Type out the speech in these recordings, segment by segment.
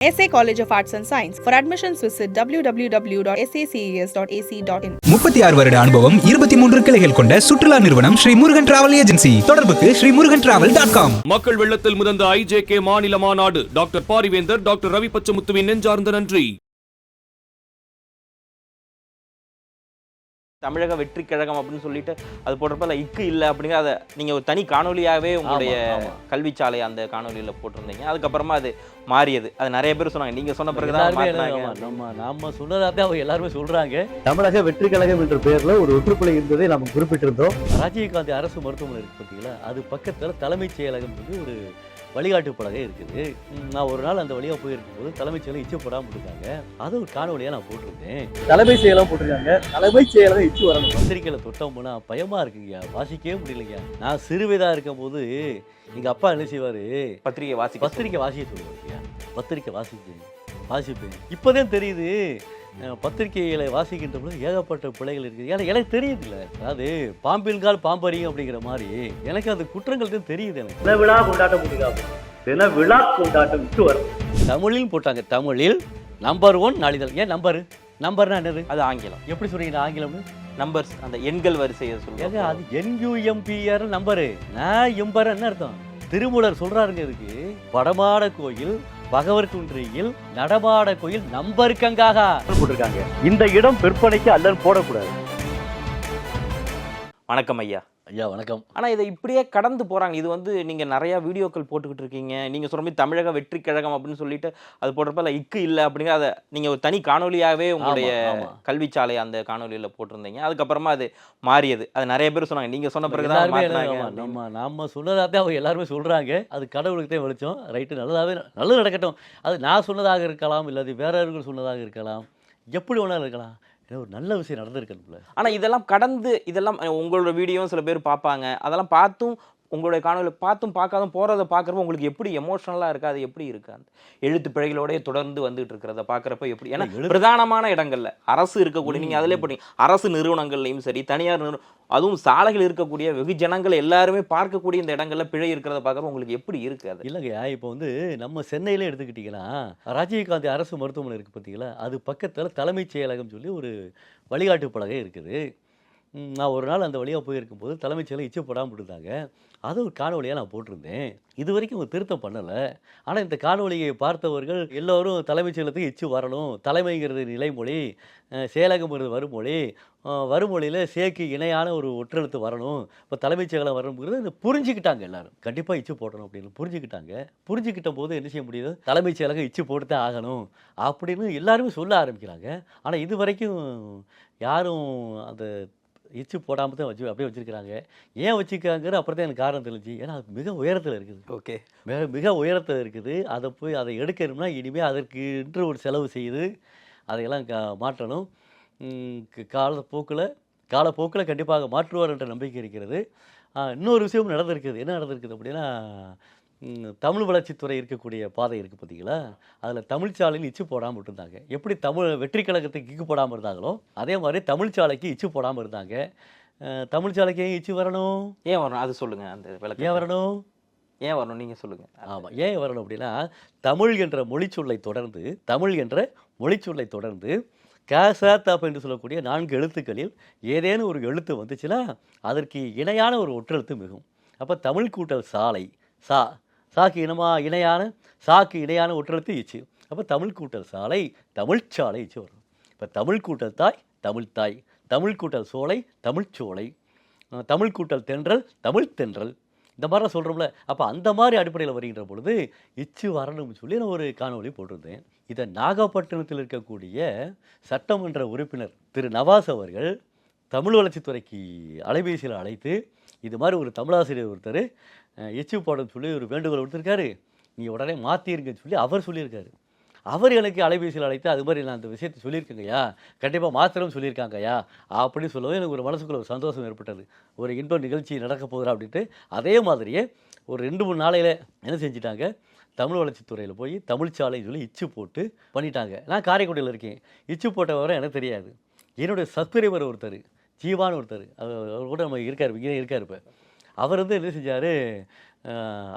SA College of Arts and Science. For admissions, visit www.saces.ac.in. முப்பத்தி ஆறு வருட அனுபவம் இருபத்தி மூன்று கிளைகள் கொண்ட சுற்றுலா நிறுவனம் ஸ்ரீ முருகன் டிராவல் ஏஜென்சி தொடர்புக்கு Shri Murugan travel dot com மக்கள் வெள்ளத்தில் மிதந்த ஐஜேகே மாநில மாநாடு டாக்டர் பாரிவேந்தர் டாக்டர் ரவி பச்சமுத்துவின் நெஞ்சார்ந்த நன்றி தமிழக வெற்றி கழகம் அப்படின்னு சொல்லிட்டு அது போடுறப்ப அதில் இக்கு இல்லை அப்படிங்கிற அதை நீங்கள் ஒரு தனி காணொலியாகவே உங்களுடைய. கல்விச்சாலை அந்த காணொலியில் போட்டிருந்தீங்க அதுக்கப்புறமா அது மாறியது. அது நிறைய பேர் சொன்னாங்க. நீங்கள் சொன்ன பிறகு தான் எல்லாருமே மாத்துனாங்க. ஆமா, நம்ம நாம சொன்னதாக அவங்க எல்லாருமே சொல்றாங்க. தமிழக வெற்றி கழகம் என்ற பெயர்ல ஒரு ஒற்றுப்புள்ளி இருந்ததை நாம் குறிப்பிட்டிருந்தோம். ராஜீவ்காந்தி அரசு மருத்துவமனை இருக்கு பார்த்தீங்களா அது பக்கத்துல தலைமைச் செயலகம் சொல்லி ஒரு வழிகாட்டு பலகை இருக்குது. நான் ஒரு நாள் அந்த வழியா போயிருக்கும் போது தலைமைச் செயலகம் இச்சு போடாம இருக்காங்க அது ஒரு காணொலியா நான் போட்டிருந்தேன். தலைமை செயலம் போட்டிருக்காங்க. தலைமை செயலகம் இச்சு வரணும். பத்திரிக்கையில தொட்டம் போனா பயமா இருக்குங்க வாசிக்கவே முடியலைங்க நான் சிறுவயதா இருக்கும் போது எங்க அப்பா என்ன செய்வாரு? பத்திரிகை வாசிக்க பத்திரிக்கை வாசிக்க சொல்லுவாங்க பத்திரிக்கை வாசிப்பேன். வாசிப்பேன். இப்போதான் தெரியுது. அஹ், பத்திரிக்கைகளை வாசிக்கின்ற பொழுது ஏகப்பட்ட பிழைகள் இருக்குது. ஏன்னா எனக்கு தெரியுதுல்ல அதாவது பாம்பின்கால் பாம்பறியும் அப்படிங்கிற மாதிரி எனக்கு அந்த குற்றங்கள் தெரியுது எனக்கு. விழா கொண்டாட்ட முடியாது. தின விழா கொண்டாட்டம் வரணும் தமிழில் போட்டாங்க. தமிழில் நம்பர் ஒன் நாளிதழ். ஏன் நம்பர் நம்பர்னா என்னது? அது ஆங்கிலம். எப்படி சொல்றீங்க? ஆங்கிலம்னு நம்பர்ஸ் அந்த எண்கள் வரிசையை ஏங்க சொல்லுவாங்க அது என்யூஎம்பிஆர் நம்பரு நான் எம்பர் என்ன அர்த்தம். திருமூலர் சொல்றாருங்க இதுக்கு. வடமாட கோயில் பகவர்குன்றியில் நடபாட கோயில் நம்பருக்கங்காக போட்டிருக்காங்க. இந்த இடம் விற்பனைக்கு அல்லன்னு போடக்கூடாது. வணக்கம் ஐயா. ஐயா வணக்கம். ஆனால் இதை இப்படியே கடந்து போகிறாங்க இது வந்து நீங்கள் நிறையா வீடியோக்கள் போட்டுக்கிட்டு இருக்கீங்க. நீங்கள் சொல்ற மாதிரி தமிழக வெற்றி கழகம் அப்படின்னு சொல்லிட்டு அது போடுறப்ப அதில் இக்கு இல்லை அப்படிங்கிற அதை நீங்கள் ஒரு தனி காணொலியாகவே உங்களுடைய. கல்விச்சாலை அந்த காணொலியில் போட்டிருந்தீங்க. அதுக்கப்புறமா அது மாறியது. அது நிறைய பேர் சொன்னாங்க. நீங்கள் சொன்ன பிறகு தான். நம்ம நம்ம சொன்னதாக அவங்க எல்லாருமே சொல்றாங்க. அது கடவுளுக்கு தான் வெளிச்சம். ரைட்டு நல்லதாவே நல்லது நடக்கட்டும். அது நான் சொன்னதாக இருக்கலாம் இல்லை அது வேறவர்கள் சொன்னதாக இருக்கலாம். எப்படி வேணாலும் இருக்கலாம். ஒரு நல்ல விஷயம் நடந்திருக்கு ஆனால் இதெல்லாம் கடந்து இதெல்லாம் உங்களோட வீடியோவும் சில பேர் பார்ப்பாங்க. அதெல்லாம் பார்த்தும் உங்களுடைய காணொலி பார்த்தும் பார்க்காதும் போறதை பார்க்குறப்ப உங்களுக்கு எப்படி எமோஷனலா இருக்கு? அது எப்படி இருக்கு? அந்த எழுத்து பிழைகளோடய தொடர்ந்து வந்துட்டு இருக்கிறத பார்க்குறப்ப எப்படி? ஏன்னா பிரதானமான இடங்கள்ல அரசு இருக்கக்கூடிய நீங்க அதிலே போட்டீங்க அரசு நிறுவனங்கள்லையும் சரி தனியார் நிறுவனம் அதுவும் சாலைகள் இருக்கக்கூடிய வெகுஜனங்கள் எல்லாருமே பார்க்கக்கூடிய இந்த இடங்கள்ல பிழை இருக்கிறத பார்க்குறப்ப உங்களுக்கு எப்படி இருக்கு அது? இல்லைங்கய்யா இப்போ வந்து நம்ம சென்னையில எடுத்துக்கிட்டிங்கன்னா ராஜீவ்காந்தி அரசு மருத்துவமனை இருக்குது பார்த்தீங்களா? அது பக்கத்தில் தலைமைச் செயலகம் சொல்லி ஒரு வழிகாட்டு பலகை இருக்குது. நான் ஒரு நாள் அந்த வழியாக போயிருக்கும்போது தலைமைச் செயலகம் இச்சு போடாமல் இருந்தாங்க அது ஒரு காணொலியாக நான் போட்டிருந்தேன். இது வரைக்கும் ஒரு திருத்தம் பண்ணலை. ஆனால் இந்த காணொலியை பார்த்தவர்கள் எல்லோரும் தலைமைச் செயலத்துக்கு இச்சு வரணும். தலைமைங்கிறது நிலைமொழி செயலகம் செயலகம்ங்கிறது வருமொழி வருமொழியில் சேக்கு இணையான ஒரு ஒற்றெழுத்து வரணும். இப்போ தலைமைச் செயலகம் வரணுங்கிறது இந்த புரிஞ்சுக்கிட்டாங்க எல்லாரும். கண்டிப்பாக இச்சு போடணும் அப்படின்னு புரிஞ்சுக்கிட்டாங்க. புரிஞ்சுக்கிட்ட போது என்ன செய்ய முடியுது? தலைமைச் செயலகம் இச்சு போட்டு தான் ஆகணும் அப்படின்னு எல்லாருமே சொல்ல ஆரம்பிக்கிறாங்க. ஆனால் இது வரைக்கும் யாரும் அந்த இச்சு போடாமல் தான் வச்சு அப்படியே வச்சுருக்கிறாங்க. ஏன் வச்சுருக்காங்கிற அப்புறம் தான் எனக்கு காரணம் தெரிஞ்சு ஏன்னா அது மிக உயரத்தில் இருக்குது. ஓகே. மிக மிக உயரத்தில் இருக்குது. அதை போய் அதை எடுக்கணும்னா இனிமேல் அதற்கு என்று ஒரு செலவு செய்து அதையெல்லாம் கா மாற்றணும். காலப்போக்கில் காலப்போக்கில் கண்டிப்பாக மாற்றுவார் என்ற நம்பிக்கை இருக்கிறது. இன்னொரு விஷயம் நடந்திருக்குது. என்ன நடந்திருக்குது அப்படின்னா தமிழ் வளர்ச்சித்துறை இருக்கக்கூடிய பாதை இருக்குது பார்த்தீங்களா? அதில் தமிழ்ச்சாலையில் இச்சு போடாமல் விட்டுருந்தாங்க எப்படி தமிழ் வெற்றி கழகத்துக்கு இக்கு போடாமல் இருந்தாங்களோ அதே மாதிரி தமிழ்ச்சாலைக்கு இச்சு போடாமல் இருந்தாங்க. தமிழ்ச்சாலைக்கு ஏன் இச்சு வரணும்? ஏன் வரணும்? அது சொல்லுங்க அந்த விளக்கம் ஏன் வரணும்? ஏன் வரணும்? நீங்க சொல்லுங்க. ஆமாம் ஏன் வரணும் அப்படின்னா தமிழ் என்ற மொழிச்சொல்லை தொடர்ந்து தமிழ் என்ற மொழிச்சொல்லை தொடர்ந்து கேசாத்தாப் என்று சொல்லக்கூடிய நான்கு எழுத்துக்களில் ஏதேனும் ஒரு எழுத்து வந்துச்சுன்னா அதற்கு இணையான ஒரு ஒற்றெழுத்து மிகும். அப்போ தமிழ் கூட்டல் சாலை சா சாக்கு இனமா இணையான சாக்கு இணையான ஒற்றெழுத்து இச்சு அப்போ தமிழ் கூட்டல் சாலை தமிழ்ச்சாலை ஈச்சு வரும். இப்போ தமிழ் கூட்டல் தாய் தமிழ் தாய். தமிழ் கூட்டல் சோலை தமிழ்ச்சோலை சோலை. தமிழ் கூட்டல் தென்றல் தமிழ் தென்றல். இந்த மாதிரிலாம் சொல்கிறோம்ல அப்போ அந்த மாதிரி அடிப்படையில் வருகின்ற பொழுது இச்சு வரணும்னு சொல்லி நான் ஒரு காணொலி போட்டிருந்தேன். இதை நாகப்பட்டினத்தில் இருக்கக்கூடிய சட்டமன்ற உறுப்பினர் திரு நவாஸ் அவர்கள் தமிழ் வளர்ச்சித்துறைக்கு அலைபேசியில் அழைத்து இது மாதிரி ஒரு தமிழாசிரியர் ஒருத்தர் எச்சு போடணும்னு சொல்லி ஒரு வேண்டுகோள் கொடுத்துருக்காரு நீங்கள் உடனே மாற்றிருங்கன்னு சொல்லி அவர் சொல்லியிருக்காரு. அவர் எனக்கு அலைபேசியில் அழைத்து அது மாதிரி நான் அந்த விஷயத்தை சொல்லியிருக்கேங்கய்யா கண்டிப்பாக மாத்திரம் சொல்லியிருக்காங்கய்யா அப்படின்னு சொல்லவும் எனக்கு ஒரு மனசுக்குள்ள ஒரு சந்தோஷம் ஏற்பட்டது. ஒரு இன்ப நிகழ்ச்சி நடக்க போகிறா அப்படின்ட்டு அதே மாதிரியே ஒரு ரெண்டு மூணு நாளையில் என்ன செஞ்சிட்டாங்க? தமிழ் வளர்ச்சித்துறையில் போய் தமிழ்ச்சாலைன்னு சொல்லி இச்சு போட்டு பண்ணிட்டாங்க. நான் காரைக்குடியில் இருக்கேன். இச்சு போட்ட விவரம் எனக்கு தெரியாது. என்னுடைய சத்துரைவர் ஒருத்தர் ஜீவான்னு ஒருத்தர். அவர் அவர் கூட நம்ம இருக்கார் இங்கே இருக்கார் இப்போ. அவர் வந்து என்ன செஞ்சார்?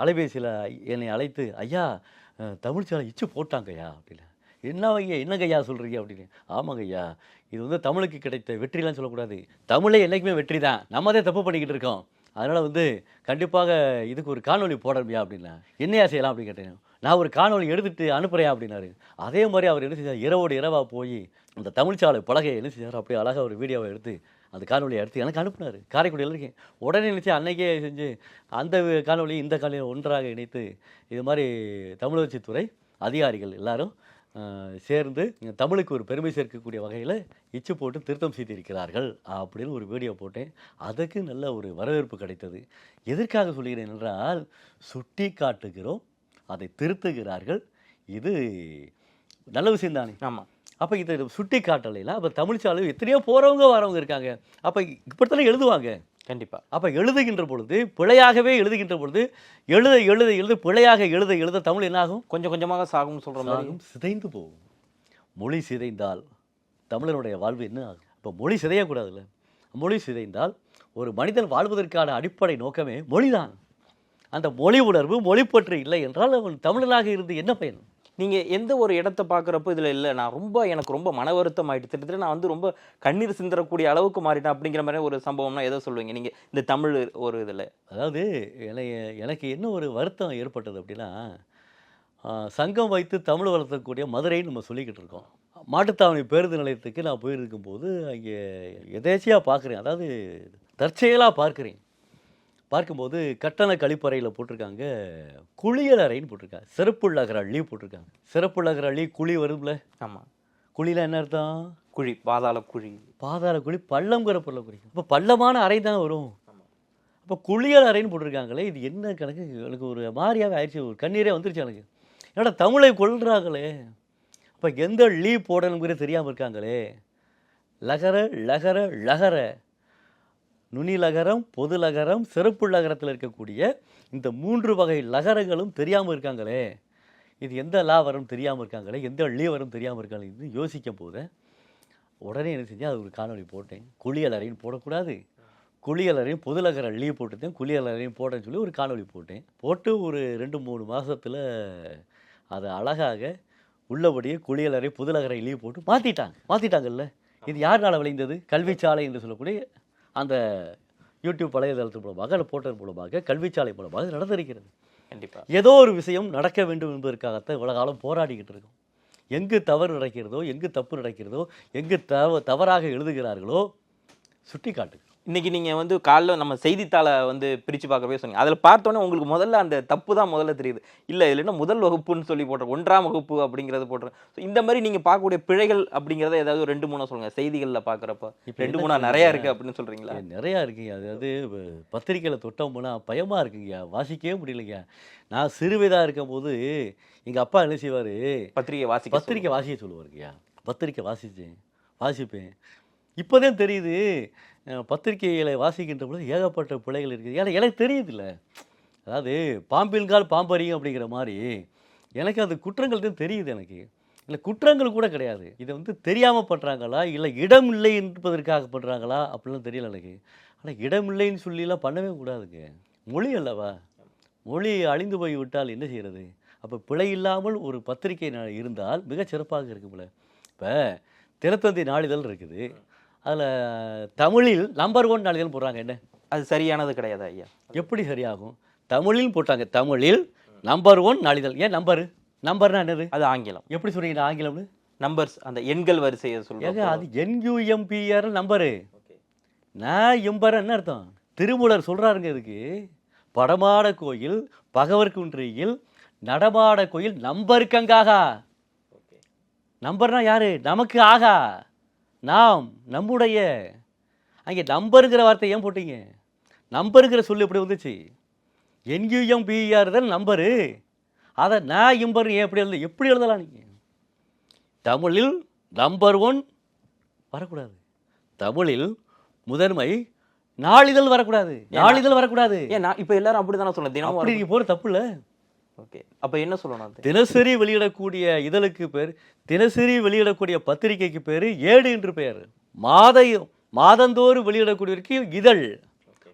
அலைபேசியில் என்னை அழைத்து ஐயா அஹ், தமிழ்ச்சாலை இச்சு போட்டாங்கய்யா அப்படின்னு. என்ன என்னவையா என்னங்கய்யா சொல்கிறீங்க அப்படின்னு. ஆமாங்கய்யா இது வந்து தமிழுக்கு கிடைத்த வெற்றிலாம் சொல்லக்கூடாது. தமிழே என்றைக்குமே வெற்றி தான். நம்ம தான் தப்பு பண்ணிக்கிட்டு இருக்கோம். அதனால் வந்து கண்டிப்பாக இதுக்கு ஒரு காணொலி போடணும்யா அப்படின்னா. என்னையா செய்யலாம்? அப்படின்னு கேட்டேன். நான் ஒரு காணொலி எடுத்துட்டு அனுப்புகிறேன் அப்படின்னாரு. அதே மாதிரி அவர் என்ன செஞ்சார்? இரவோடு இரவாக போய் அந்த தமிழ்ச்சாலை பலகையை என்ன செஞ்சார்? அப்படியே அழகாக ஒரு வீடியோவை எடுத்து அந்த காணொலியை எடுத்து எனக்கு அனுப்புனார். காரைக்குடியில் இருக்கேன் உடனே நினச்சி அன்னைக்கே செஞ்சு அந்த காணொலி இந்த காணொலியை ஒன்றாக இணைத்து இது மாதிரி தமிழர்ச்சித்துறை அதிகாரிகள் எல்லாரும் சேர்ந்து தமிழுக்கு ஒரு பெருமை சேர்க்கக்கூடிய வகையில் இச்சு போட்டு திருத்தம் செய்திருக்கிறார்கள் அப்படின்னு ஒரு வீடியோ போட்டேன். அதுக்கு நல்ல ஒரு வரவேற்பு கிடைத்தது. எதற்காக சொல்கிறேன் என்றால் சுட்டி காட்டுகிறோம் அதை திருத்துகிறார்கள். இது நல்ல விஷயம் தானே ஆமாம் அப்போ இதை சுட்டி காட்டலைன்னா அப்போ தமிழ்ச்சாலை எத்தனையோ போகிறவங்க வரவங்க இருக்காங்க. அப்போ இப்படித்தானே எழுதுவாங்க. கண்டிப்பாக அப்போ எழுதுகின்ற பொழுது பிழையாகவே எழுதுகின்ற பொழுது எழுத எழுத எழுத பிழையாக எழுத எழுத தமிழ் என்னாகும்? கொஞ்சம் கொஞ்சமாக சாகும்னு சொல்கிற மாதிரி. சிதைந்து போகும். மொழி சிதைந்தால் தமிழனுடைய வாழ்வு என்ன ஆகும்? இப்போ மொழி சிதையக்கூடாதுல்ல. மொழி சிதைந்தால் ஒரு மனிதன் வாழ்வதற்கான அடிப்படை நோக்கமே மொழிதான். அந்த மொழி உணர்வு மொழிப்பற்று இல்லை என்றால் அவன் தமிழனாக இருந்து என்ன பயன்? நீங்கள் எந்த ஒரு இடத்த பார்க்குறப்போ இதில் இல்லை. நான் ரொம்ப எனக்கு ரொம்ப மன வருத்தம் ஆகிட்டு திட்டத்தில் நான் வந்து ரொம்ப கண்ணீர் சிந்தரக்கூடிய அளவுக்கு மாறிட்டேன் அப்படிங்கிற மாதிரி ஒரு சம்பவம்னா ஏதோ சொல்லுவீங்க. நீங்கள் இந்த தமிழ் ஒரு இதில். அதாவது எனக்கு எனக்கு என்ன ஒரு வருத்தம் ஏற்பட்டது அப்படின்னா சங்கம் வைத்து தமிழ் வளர்த்தக்கூடிய மதுரைன்னு நம்ம சொல்லிக்கிட்டு இருக்கோம். மாட்டுத்தாவணி பேருந்து நிலையத்துக்கு நான் போயிருக்கும் போது அங்கே எதேச்சியாக பார்க்குறேன். அதாவது தற்செயலாக பார்க்குறேன். பார்க்கும்போது கட்டண கழிப்பறையில் போட்டிருக்காங்க. குளியல் அறைன்னு போட்டிருக்காங்க. சிறப்புள்ளகர அள்ளி போட்டிருக்காங்க. சிறப்புள்ளகர அள்ளி குழி வரும்ல? ஆமாம் குழியில் என்ன அர்த்தம்? குழி பாதாள குழி. பாதாள குழி பள்ளம்ங்கிற பொருளை குறிக்கும் இப்போ பள்ளமான அறை தான் வரும். அப்போ குளியல் அறைன்னு போட்டிருக்காங்களே இது என்ன கணக்கு? எனக்கு ஒரு மாதிரியாகவே ஆயிடுச்சு. ஒரு கண்ணீரே வந்துருச்சு எனக்கு. என்னடா தமிழை கொள்றாங்களே அப்போ எந்த லீ போடணுங்கிறது தெரியாமல் இருக்காங்களே. லகர லகர லகர. நுனிலகரம் பொது லகரம் சிறப்பு லகரத்தில் இருக்கக்கூடிய இந்த மூன்று வகை லகரங்களும் தெரியாமல் இருக்காங்களே. இது எந்த லா வரும் தெரியாமல் இருக்காங்களே? எந்த லீ வரும் தெரியாமல் இருக்காங்களே? இது யோசிக்கும் போது உடனே என்ன செஞ்சேன்? அது ஒரு காணொலி போட்டேன். குளியலறையும் போடக்கூடாது. குளியலறையும் பொது லகர லீவ் போட்டுட்டேன். குளியலறையும் போட்டேன்னு சொல்லி ஒரு காணொளி போட்டேன். போட்டு ஒரு ரெண்டு மூணு மாதத்தில் அதை அழகாக உள்ளபடியே குளியலறை புதுலகரை லீவ் போட்டு மாற்றிட்டாங்க மாற்றிட்டாங்கல்ல இது யாருனால விளைந்தது? கல்விச்சாலை என்று சொல்லக்கூடிய அந்த யூடியூப் வலைதளத்தின் மூலமாக அல்லது போட்டதன் மூலமாக கல்விச்சாலை மூலமாக இது நடந்திருக்கிறது. கண்டிப்பாக ஏதோ ஒரு விஷயம் நடக்க வேண்டும் என்பதற்காகத்தான் இவ்வளவு காலம் போராடிக்கிட்டு இருக்கோம். எங்கு தவறு நடக்கிறதோ எங்கு தப்பு நடக்கிறதோ எங்கு தவ தவறாக எழுதுகிறார்களோ சுட்டி காட்டு இன்னைக்கு நீங்கள் வந்து காலைல நம்ம செய்தித்தாளை வந்து பிரித்து பார்க்கவே சொன்னீங்க. அதில் பார்த்தோன்னே உங்களுக்கு முதல்ல அந்த தப்பு தான் முதல்ல தெரியுது. இல்லை இதில் என்ன முதல் வகுப்புன்னு சொல்லி போட்டுரும் ஒன்றாம் வகுப்பு அப்படிங்கிறது போட்டுரும் ஸோ இந்த மாதிரி நீங்கள் பார்க்கக்கூடிய பிழைகள் அப்படிங்கிறத ஏதாவது ரெண்டு மூணு சொல்லுங்கள் செய்திகளில் பார்க்குறப்ப. இப்ப ரெண்டு மூணா? நிறையா இருக்குது அப்படின்னு சொல்கிறீங்களா நிறையா இருக்குங்க. அதாவது பத்திரிக்கையில் தொட்டோம்னா பயமாக இருக்குங்கய்யா வாசிக்கவே முடியலைங்க. நான் சிறுவயதாக இருக்கும்போது எங்கள் அப்பா என்ன செய்வார்? பத்திரிகை வாசிக்க பத்திரிக்கை வாசிக்க சொல்லுவாருங்கய்யா பத்திரிக்கை வாசித்தேன் வாசிப்பேன். இப்போதான் தெரியுது. பத்திரிகைகளை பத்திரிக்கைகளை வாசிக்கின்ற பொழுது ஏகப்பட்ட பிழைகள் இருக்குது. ஏன்னா எனக்கு தெரியுதுல்ல. அதாவது பாம்பின்கால் பாம்பறியும் அப்படிங்கிற மாதிரி எனக்கு அந்த குற்றங்கள் தான் தெரியுது எனக்கு. இல்லை குற்றங்கள் கூட கிடையாது. இதை வந்து தெரியாமல் பண்ணுறாங்களா இல்லை இடம் இல்லை என்பதற்காக பண்ணுறாங்களா அப்படிலாம் தெரியல எனக்கு. ஆனால் இடம் இல்லைன்னு சொல்லிலாம் பண்ணவே கூடாதுங்க. மொழி அல்லவா? மொழி அழிந்து போய் விட்டால் என்ன செய்கிறது அப்போ பிழை இல்லாமல் ஒரு பத்திரிகை இருந்தால் மிகச்சிறப்பாக இருக்கும்ல இப்போ தினத்தந்தி நாளிதழ் இருக்குது. அதில் தமிழில் நம்பர் ஒன் நாளிதழ் போடுறாங்க என்ன? அது சரியானது கிடையாது ஐயா. எப்படி சரியாகும்? தமிழில் போட்டாங்க தமிழில் நம்பர் ஒன் நாளிதழ். ஏன் நம்பர் நம்பர்னா என்னது? அது ஆங்கிலம். எப்படி சொல்றீங்க ஆங்கிலம்னு நம்பர்ஸ் அந்த எண்கள் வரிசையை ஏங்க சொல்லுவாங்க அது என்யூஎம்பிஆர் நம்பரு நான் எம்பர் என்ன அர்த்தம்? திருமூலர் சொல்றாருங்க இதுக்கு. படமாட கோயில் பகவர் குன்றியில் நடமாட கோயில் நம்பருக்கங்காகா நம்பர்னா யாரு? நமக்கு ஆகா. நாம் நம்முடைய அங்கே நம்பருங்கிற வார்த்தை ஏன் போட்டீங்க? நம்பருங்கிற சொல்லு எப்படி வந்துச்சு? என்யூஎம் பிஆர் தான் நம்பரு. அதை நான் இம்பர் ஏன் எப்படி எழுத எப்படி எழுதலாம் நீங்கள் தமிழில் நம்பர் ஒன் வரக்கூடாது. தமிழில் முதன்மை நாளிதழ் வரக்கூடாது. நாளிதழ் வரக்கூடாது. ஏன் நான் இப்போ எல்லாரும் அப்படி தானே சொன்னேன் அப்படி போற தப்பு இல்ல. ஓகே அப்போ என்ன சொல்லணும் தினசரி வெளியிடக்கூடிய இதழுக்கு பேர் தினசரி வெளியிடக்கூடிய பத்திரிகைக்கு பேர் ஏடு என்று பெயர். மாத மாதந்தோறும் வெளியிடக்கூடியவருக்கு இதழ்.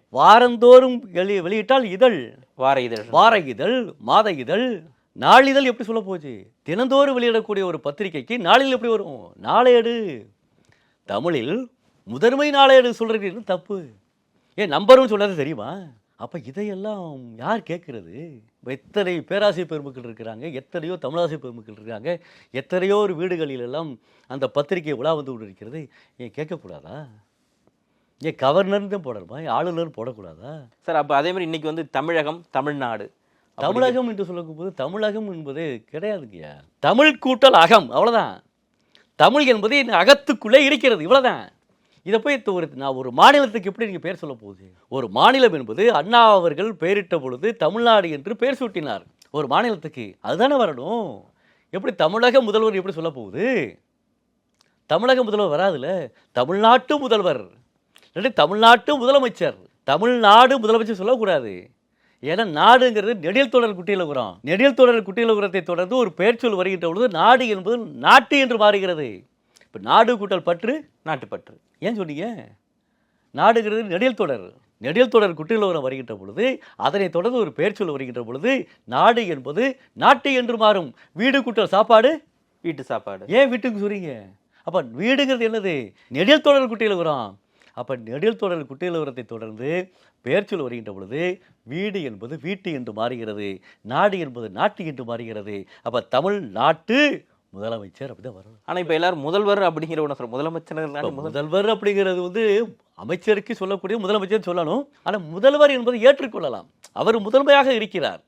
வாரந்தோறும் வெளி வெளியிட்டால் இதழ். வார இதழ். வார இதழ் மாத இதழ். நாளிதழ் எப்படி சொல்ல போச்சு? தினந்தோறும் வெளியிடக்கூடிய ஒரு பத்திரிக்கைக்கு நாளிதழ் எப்படி வரும்? நாளேடு. தமிழில் முதன்மை நாளேடு சொல்கிறது தப்பு. ஏன் நம்பர்னு சொன்னது தெரியுமா? அப்போ இதையெல்லாம் யார் கேட்குறது? எத்தனை பேராசிரியர் பெருமக்கள் இருக்கிறாங்க? எத்தனையோ தமிழாசிரியர் பெருமக்கள் இருக்காங்க எத்தனையோ ஒரு வீடுகளில் எல்லாம் அந்த பத்திரிகை உலா வந்து கொண்டு இருக்கிறது ஏன் கேட்கக்கூடாதா? ஏன் கவர்னர் தான் போடணுமா? ஆளுநர் போடக்கூடாதா? சார் அப்போ அதே மாதிரி இன்னைக்கு வந்து தமிழகம் தமிழ்நாடு தமிழகம் என்று சொல்லும்போது தமிழகம் என்பது கிடையாதுங்கய்யா. தமிழ் கூட்டல் அகம் அவ்வளவுதான். தமிழ் என்பது என் அகத்துக்குள்ளே இருக்கிறது இவ்வளவுதான். இதை போய் ஒரு நான் ஒரு மாநிலத்துக்கு எப்படி நீங்கள் பேர் சொல்ல போகுது? ஒரு மாநிலம் என்பது அண்ணா அவர்கள் பெயரிட்ட பொழுது தமிழ்நாடு என்று பெயர் சூட்டினார். ஒரு மாநிலத்துக்கு அதுதானே வரணும்? எப்படி தமிழக முதல்வர் எப்படி சொல்ல போகுது? தமிழக முதல்வர் வராதுல்ல தமிழ்நாட்டு முதல்வர். இல்லாட்டி தமிழ்நாட்டு முதலமைச்சர். தமிழ்நாடு முதலமைச்சர் சொல்லக்கூடாது. ஏன்னா நாடுங்கிறது நெடியல் தொடர் குட்டியில் உரம். நெடில் தொடர் குட்டியில் உரத்தை தொடர்ந்து ஒரு பெயர்ச்சொல் வருகின்ற பொழுது நாடு என்பது நாட்டு என்று மாறுகிறது. இப்போ நாடு கூட்டல் பற்று நாட்டுப்பற்று ஏன் சொன்னீங்க நாடுங்கிறது நெடில் தொடர். நெடில் தொடர் குட்டியில் உரம் வருகின்ற பொழுது அதனை தொடர்ந்து ஒரு பெயர் சொல் வருகின்ற பொழுது நாடு என்பது நாட்டு என்று மாறும். வீடு கூட்டல் சாப்பாடு? வீட்டு சாப்பாடு. ஏன் வீட்டுக்கு சொல்றீங்க? அப்போ வீடுங்கிறது என்னது? நெடில் தொடர் குட்டியில் உரம் அப்போ நெடில் தொடர் குட்டியில் உரத்தை தொடர்ந்து பெயர்ச்சொல் வருகின்ற பொழுது வீடு என்பது வீட்டு என்று மாறுகிறது. நாடு என்பது நாட்டு என்று மாறுகிறது. அப்போ தமிழ் நாட்டு முதலமைச்சர் அப்படிதான் வரும் ஆனா இப்ப எல்லாரும் முதல்வர் அப்படிங்கிற ஒன்று சொல்ற முதலமைச்சர் முதல்வர் அப்படிங்கிறது வந்து அமைச்சருக்கு சொல்லக்கூடிய முதலமைச்சர் சொல்லணும். ஆனால் முதல்வர் என்பதை ஏற்றுக்கொள்ளலாம். அவர் முதன்மையாக இருக்கிறார்.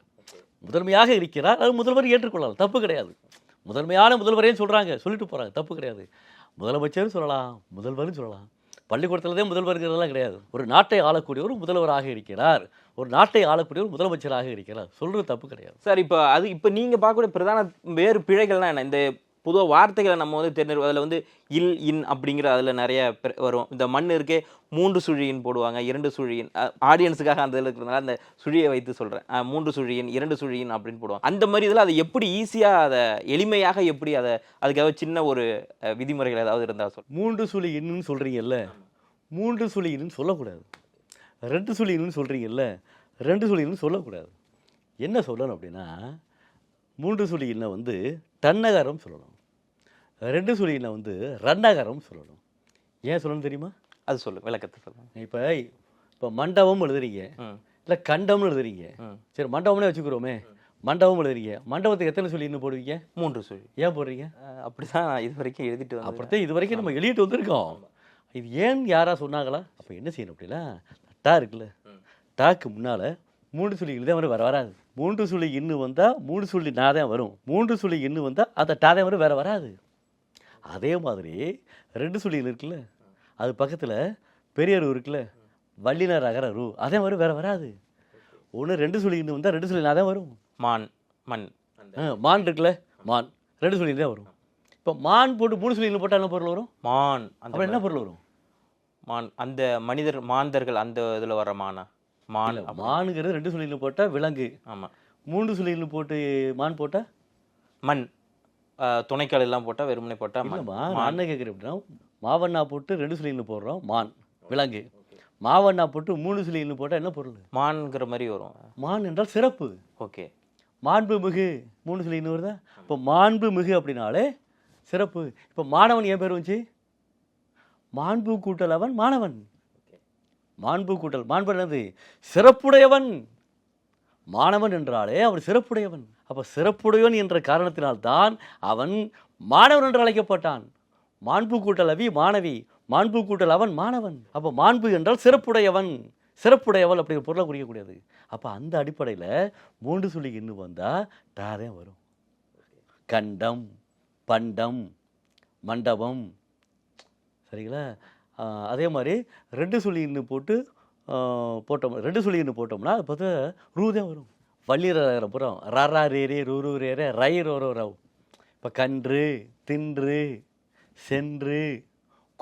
முதன்மையாக இருக்கிறார். அது முதல்வர் ஏற்றுக்கொள்ளலாம். தப்பு கிடையாது. முதன்மையான முதல்வரே சொல்றாங்க. சொல்லிட்டு போறாங்க. தப்பு கிடையாது. முதலமைச்சரும் சொல்லலாம். முதல்வரும் சொல்லலாம். பள்ளிக்கூடத்துலதே முதல்வருங்கிறதெல்லாம் கிடையாது. ஒரு நாட்டை ஆளக்கூடியவர் முதல்வராக இருக்கிறார். ஒரு நாட்டை ஆளக்கூடியவர் முதலமைச்சராக இருக்கிறார். சொல்றது தப்பு கிடையாது. சார் இப்போ அது இப்போ நீங்க பார்க்கக்கூடிய பிரதான வேறு பிழைகள்லாம் என்ன? இந்த பொதுவாக வார்த்தைகளை நம்ம வந்து தெரிஞ்சு அதில் வந்து இல் இன் அப்படிங்கிற அதில் நிறைய வரும். இந்த மண் இருக்கே மூன்று சுழியின் போடுவாங்க இரண்டு சுழியின். ஆடியன்ஸுக்காக அந்த இதில் இருக்கிறதுனால அந்த சுழியை வைத்து சொல்கிறேன் மூன்று சுழியின் இரண்டு சுழியின் அப்படின்னு போடுவாங்க. அந்த மாதிரி இதில் அதை எப்படி ஈஸியாக அதை எளிமையாக எப்படி அதை அதுக்காக சின்ன ஒரு விதிமுறைகள் ஏதாவது இருந்தால் சொல். மூன்று சுழி இன்னும் சொல்கிறீங்கல்ல மூன்று சுழி இன்னும் சொல்லக்கூடாது. ரெண்டு சுழி இன்னும் சொல்கிறீங்கல்ல ரெண்டு சுழி இன்னும் சொல்லக்கூடாது. என்ன சொல்லணும் அப்படின்னா மூன்று சுழி இன்னும் வந்து டன்னகரம் சொல்லணும். ரெண்டு சுழி இன்னும் வந்து ரன்னகரம் சொல்லணும். ஏன் சொல்லணும் தெரியுமா? அது சொல்லு விளக்கத்தை சொல்லுங்க இப்போ இப்போ மண்டபம் எழுதுறீங்க. இல்லை கண்டம்னு எழுதுறீங்க. சரி மண்டபம்னே வச்சுக்கிறோமே. மண்டபம் எழுதுறீங்க. மண்டபத்துக்கு எத்தனை சொல்லி இன்னும் போடுவீங்க? மூன்று சுழி ஏன் போடுறீங்க? அப்படி தான் இது வரைக்கும் எழுதிட்டு வந்து அப்படித்தான் இது வரைக்கும் நம்ம எழுதிட்டு வந்திருக்கோம். இது ஏன் யாரா சொன்னாங்களா? அப்போ என்ன செய்யணும் அப்படின்னா டா இருக்குல்ல. டாக்கு முன்னால் மூன்று சுழி தான் வரும் வேற வராது. மூன்று சுழி இன்னும் வந்தால் மூணு சுழி நான் தான் வரும். மூன்று சுழி இன்னும் வந்தால் அந்த டா தான் வரும் வேற வராது. அதே மாதிரி ரெண்டு சுழி இருக்குல்ல. அது பக்கத்தில் பெரிய ரூ இருக்குல்ல. வள்ளினர் அகர ரூ. அதே மாதிரி வேற வராது. ஒன்று ரெண்டு சுழி இன்னும் வந்தால் ரெண்டு சுழி நான் தான் வரும். மான் மண். மான் இருக்குல்ல. மான். ரெண்டு சுழி தான் வரும். இப்போ மான் போட்டு மூணு சுழி இன்னும் போட்டால் என்ன பொருள் வரும்? மான் அந்த அப்புறம் என்ன பொருள் வரும்? மான் அந்த மனிதர் மாந்தர்கள் அந்த இதுல வர மானா? மான் மானுங்கிறது ரெண்டு சுழியில் போட்டால் விலங்கு. ஆமா. மூன்று சுழியில் போட்டு மான் போட்டால் மண். துணைக்கால் எல்லாம் போட்டா வெறுமனே போட்டா மண். இல்லைம்மா மான். கேட்குறேன் அப்படின்னா மாவண்ணா போட்டு ரெண்டு சுழியில் போடுறோம் மான் விலங்கு. மாவண்ணா போட்டு மூணு சுழியில் போட்டால் என்ன பொருள்? மான்ங்கிற மாதிரி வரும். மான் என்றால் சிறப்பு. ஓகே. மாண்பு மிகு மூணு சுழின்னு வருதா? இப்போ மாண்பு மிகு அப்படின்னாலே சிறப்பு. இப்போ மாணவன் என் பேர் வந்துச்சு? மாண்பு கூட்டல் அவன் மாணவன். மாண்பு கூட்டல் மாண்பு என்னது? சிறப்புடையவன். மாணவன் என்றாலே அவர் சிறப்புடையவன். அப்போ சிறப்புடையவன் என்ற காரணத்தினால்தான் அவன் மாணவன் என்று அழைக்கப்பட்டான். மாண்பு கூட்டல் அவி மாணவி. மாண்பு கூட்டல் அவன் மாணவன். அப்போ மாண்பு என்றால் சிறப்புடையவன். சிறப்புடையவள் அப்படிங்கிற பொருளை குறிக்கக்கூடியது. அப்போ அந்த அடிப்படையில் மூன்று சொல்லி இன்னும் வந்தால் தாரே வரும். கண்டம் பண்டம் மண்டபம் சரிங்களா? அதே மாதிரி ரெண்டு சுழின்னு போட்டு போட்டோம். ரெண்டு சுழின்னு போட்டோம்னா அது பார்த்தா ரூ தான் வரும். வள்ளிர புறம் ரரா ரேரே ரூ ரூ ரேரே ரை ரோரோ ரவ் இப்போ கன்று தின்று சென்று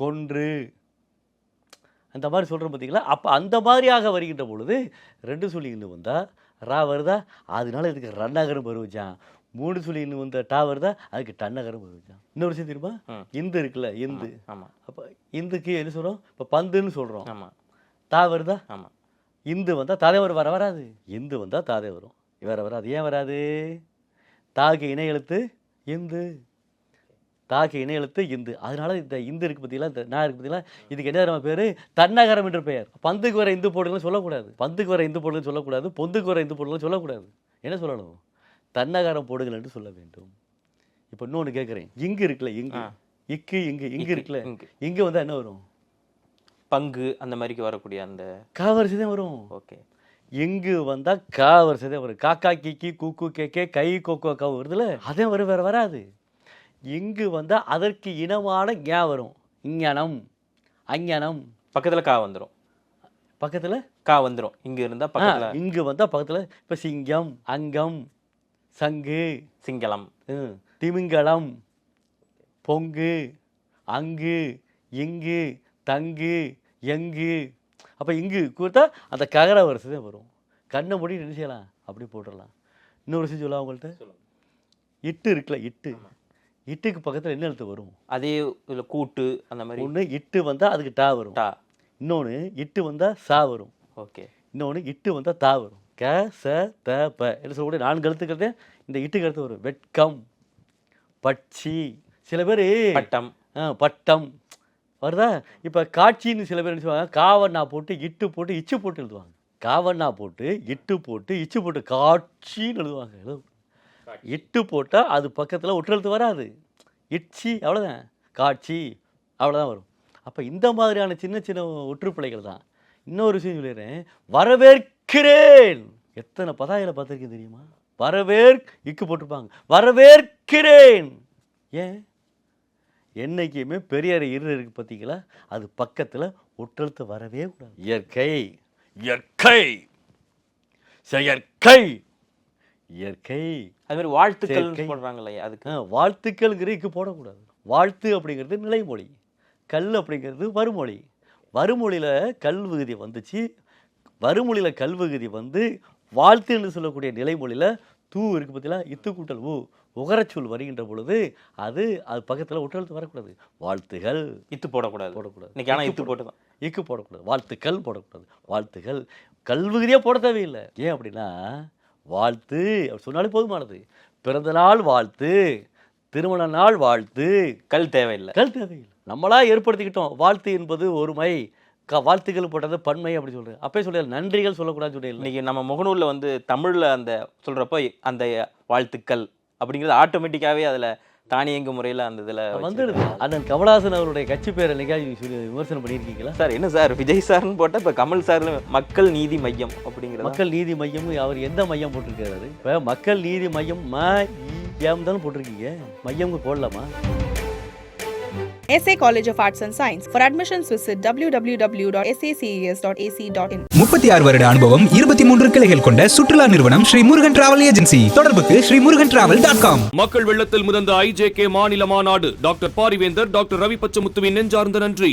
கொன்று அந்த மாதிரி சொல்கிறோம் பார்த்தீங்களா? அப்போ அந்த மாதிரியாக வருகின்ற பொழுது ரெண்டு சொல்லிக்கிட்டு வந்தால் ரா வருதா? அதனால இதுக்கு ரன்னாகரும் வருவச்சான் மூணு இன்னும் வந்த டா வருதா அதுக்கு டன்னகரம் வருவச்சான் இன்னொரு விஷயம் தெரியுமா. இந்து இருக்குல்ல இந்து. ஆமா. அப்போ இந்துக்கு என்ன சொல்கிறோம் இப்போ பந்துன்னு சொல்கிறோம் ஆமா. தா வருதா ஆமா. இந்து வந்தால் தாதே வரும் வர வராது. இந்து வந்தால் தாதே வரும். வேற வராது. ஏன் வராது? தாக்கு இணை எழுத்து இந்து. தாக்கு இணை எழுத்து இந்து. அதனால இந்த இந்து இருக்கு பார்த்தீங்களா இந்த நான் இருக்கு பார்த்தீங்களா இதுக்கு என்ன நம்ம பேர்? தன்னகரம் என்று பெயர். பந்துக்கு வர இந்து போடுங்கன்னு சொல்லக்கூடாது. பந்துக்கு வர இந்து போடுங்கன்னு சொல்லக்கூடாது. பொந்துக்கு வர இந்து போடுங்கன்னு சொல்லக்கூடாது. என்ன சொல்லணும்? தன்னகரம் போடுங்கள் என்று சொல்ல வேண்டும். இப்போ இன்னொன்று கேட்குறேன் இங்கு இருக்குல்ல இங்கு. இக்கு இங்கு. இங்கு இருக்குல்ல. இங்கு. வந்தால் என்ன வரும்? பங்கு அந்த மாதிரிக்கு வரக்கூடிய அந்த காவரிசை தான் வரும். ஓகே. இங்கு வந்தா கா வருஷதே வரும். காக்கா கிக்கி கூக்கு கேக்கே கை கொக்கோ கா வருதுல அதே வரும் வேற வராது. இங்கு வந்தா அதற்கு இனமான ஞா வரும். இஞ்ஞானம் அஞ்ஞானம். பக்கத்துல கா வந்துரும். பக்கத்துல? கா வந்துரும். இங்க இருந்தா ஆ, பக்கத்துல. இங்கு வந்தா பக்கத்துல. இப்ப சிங்கம் அங்கம் சங்கு சிங்களம் திமிங்கலம் பொங்கு அங்கு இங்கு தங்கு எங்கு. அப்போ இங்கு கொடுத்தா அந்த ககர வரிசை தான் வரும். கண்ணை மூடி என்ன செய்யலாம்? அப்படி போட்டுடலாம். இன்னொரு விஷயம் சொல்லலாம் உங்கள்கிட்ட இட்டு இருக்குல்ல இட்டு. இட்டுக்கு பக்கத்தில் என்ன எழுத்து வரும்? அதே இதுல கூட்டு அந்த மாதிரி. ஒன்று இட்டு வந்தால் அதுக்கு டா வரும். டா. இன்னொன்று இட்டு வந்தால் சா வரும். ஓகே. இன்னொன்று இட்டு வந்தால் தா வரும். க ச த ப. என்று சொல்லக்கூடிய நான்கு எழுத்துக்கள் தான் இந்த இட்டுக்கு எழுத்து வரும். வெட்கம் பட்சி. சில பேர் பட்டம். பட்டம். வருதா? இப்போ காட்சின்னு சில பேர் என்ன சொல்லுவாங்க? காவண்ணா போட்டு இட்டு போட்டு இச்சு போட்டு எழுதுவாங்க. காவண்ணா போட்டு இட்டு போட்டு இச்சு போட்டு காட்சின்னு எழுதுவாங்க. எழுது இட்டு போட்டால் அது பக்கத்தில் ஒற்றெழுத்து வராது. இட்சி அவ்வளோதான் காட்சி அவ்வளோதான் வரும். அப்போ இந்த மாதிரியான சின்ன சின்ன ஒற்றுப்பிழைகள் தான். இன்னொரு விஷயம் சொல்லிடுறேன். வரவேற்கிறேன் எத்தனை பதாயில பார்த்துருக்கேன் தெரியுமா? வரவேற் இக்கு போட்டிருப்பாங்க. வரவேற்கிறேன். ஏன்? என்னைக்குமே பெரியார் இரு இருக்கு பார்த்தீங்களா? அது பக்கத்தில் ஒற்றெழுத்து வரவே கூடாது. இயற்கை. இயற்கை. செயற்கை. இயற்கை. அது மாதிரி வாழ்த்துக்கள் சேர்க்கை. போடுறாங்களே அதுக்கு. வாழ்த்துக்கள்ங்கிற இக்கு போடக்கூடாது. வாழ்த்து அப்படிங்கிறது நிலைமொழி. கல் அப்படிங்கிறது வருமொழி வருமொழியில் கல் விகுதி வந்துச்சு. வருமொழியில் கல் விகுதி வந்து வாழ்த்துன்னு சொல்லக்கூடிய நிலைமொழியில் தூ இருக்கு பார்த்தீங்களா இத்து கூட்டல் ஊ உகரச்சொல் வருகின்ற பொழுது அது அது பக்கத்தில் ஒற்றெழுத்து வரக்கூடாது. வாழ்த்துகள். இத்து போடக்கூடாது. போடக்கூடாது. இன்னைக்கு ஆனா இக்கு இத்து போட்டுதான் இக்கு போடக்கூடாது. வாழ்த்துக்கள் போடக்கூடாது. வாழ்த்துகள். கல்விகுதியாக போட தேவையில்லை. ஏன் அப்படின்னா வாழ்த்து அப்படி சொன்னாலே போதுமானது. பிறந்த நாள் வாழ்த்து திருமண நாள் வாழ்த்து. கல் தேவையில்லை. கல் தேவையில்லை. நம்மளா ஏற்படுத்திக்கிட்டோம். வாழ்த்து என்பது ஒருமை. க வாழ்த்துக்கள் போட்டது பன்மை அப்படி சொல்றேன் அப்பயே சொல்ல நன்றிகள் சொல்லக்கூடாதுன்னு சொல்லிடல இன்னைக்கு நம்ம முகநூல்ல வந்து தமிழ்ல அந்த சொல்றப்போ அந்த வாழ்த்துக்கள் அப்படிங்கிறது ஆட்டோமேட்டிக்காவே அதுல தானியங்கு முறையில அந்த இதுல வந்துடுது. அண்ணன் கமலஹாசன் அவருடைய கட்சி பேரை நிகழ்ச்சி சொல்லி விமர்சனம் பண்ணியிருக்கீங்களா? சார் என்ன சார் விஜய் சார்னு போட்டா இப்ப கமல் சார் மக்கள் நீதி மையம் அப்படிங்கிறது? மக்கள் நீதி மையம் அவர் எந்த மையம் போட்டிருக்காரு? இப்போ மக்கள் நீதி மையம் ம எம் தானே போட்டிருக்கீங்க. மையம் போடலாமா? SA College of Arts and Science. For admissions, visit www.saces.ac.in. முப்பத்தி ஆறு வருட அனுபவம் இருபத்தி மூன்று கிளைகள் கொண்ட சுற்றுலா நிறுவனம் ஸ்ரீ முருகன் டிராவல் ஏஜென்சி தொடர்புக்கு Shri Murugan travel dot com மக்கள் வெள்ளத்தில் மிதந்த ஐஜேகே மாநில மாநாடு டாக்டர் பாரிவேந்தர் டாக்டர் ரவி பச்சமுத்துவின் நெஞ்சார்ந்த நன்றி